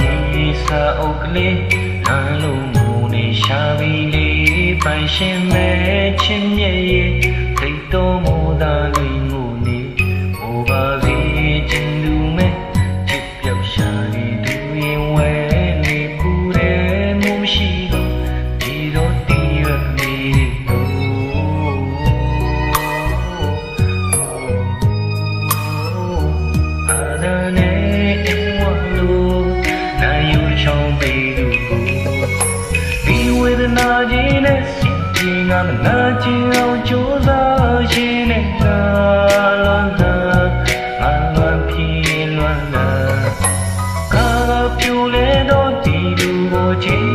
ရေးစာအုပ်ကလေးလမ်းလုံးမူနေရှာပြီလေပိုင်ရှင်မဲ့ချင်းမြဲရေသိတော်မူတာလေးငို ဒနာကြီးနဲ့စိတ်ကြီးငါမနာချင်အောင်ကြိုးစားရှင်နဲ့ငါလွန်တာငါလွန်ပြေလွန်လာကာပြူလေတော့ဒီလူကိုချိန်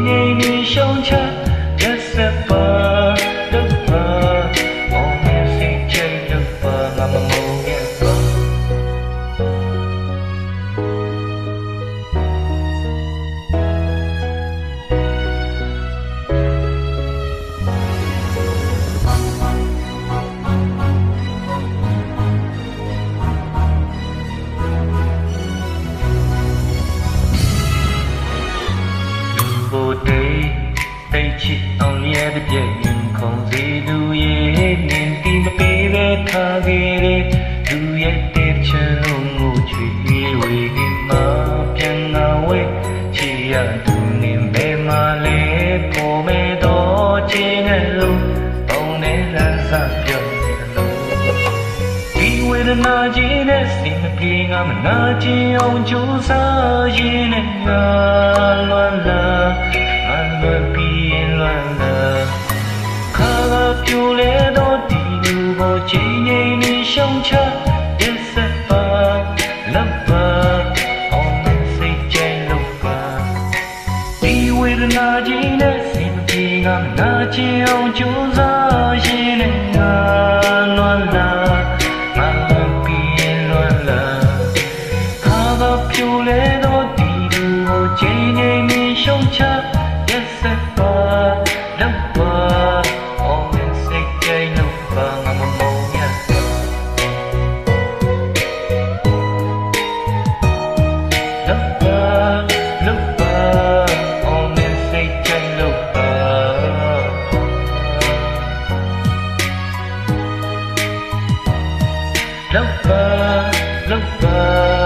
ချစ်အောင်ရတဲ့ပြည့်ရင်ခုံစီလူရဲ့နင်တီမပေးပဲထားခဲ့တဲ့လူရဲ့တဲ့ချင်လုံးကိုချွေဝေကမှာပြန်လာဝဲချီရသူနေမဲမလေးပေါ်မဲ့တော့ချင်းနဲ့လုံးပုံနဲ့လမ်းစပြောနေလို့ဒီဝေဒနာကြီးနဲ့စိတ်မပြေငါမနာချင်အောင်ကြိုးစားရင်နဲ့ငါလွမ်းလာငါလွမ်းပြီး ရင်လွမ်းလာခါကပြိုလဲတော့ဒီလူကိုချိန်ငိမ့်နေရှုံချရက်စက်ပါလောက်ပါအောင်မစိတ်ကြိုင်လောက်ပါဒီဝေဒနာကြီးနဲ့စိတ်မပြေငါမနာချင်အောင်ကြိုးစားရင်နဲ့ငါလွမ်းလာငါလွန်ပြီးရင်လွမ်းလာခါတော့ပြိုလဲတော့ဒီလူကိုချိန်နေနေရှုံချ love, love.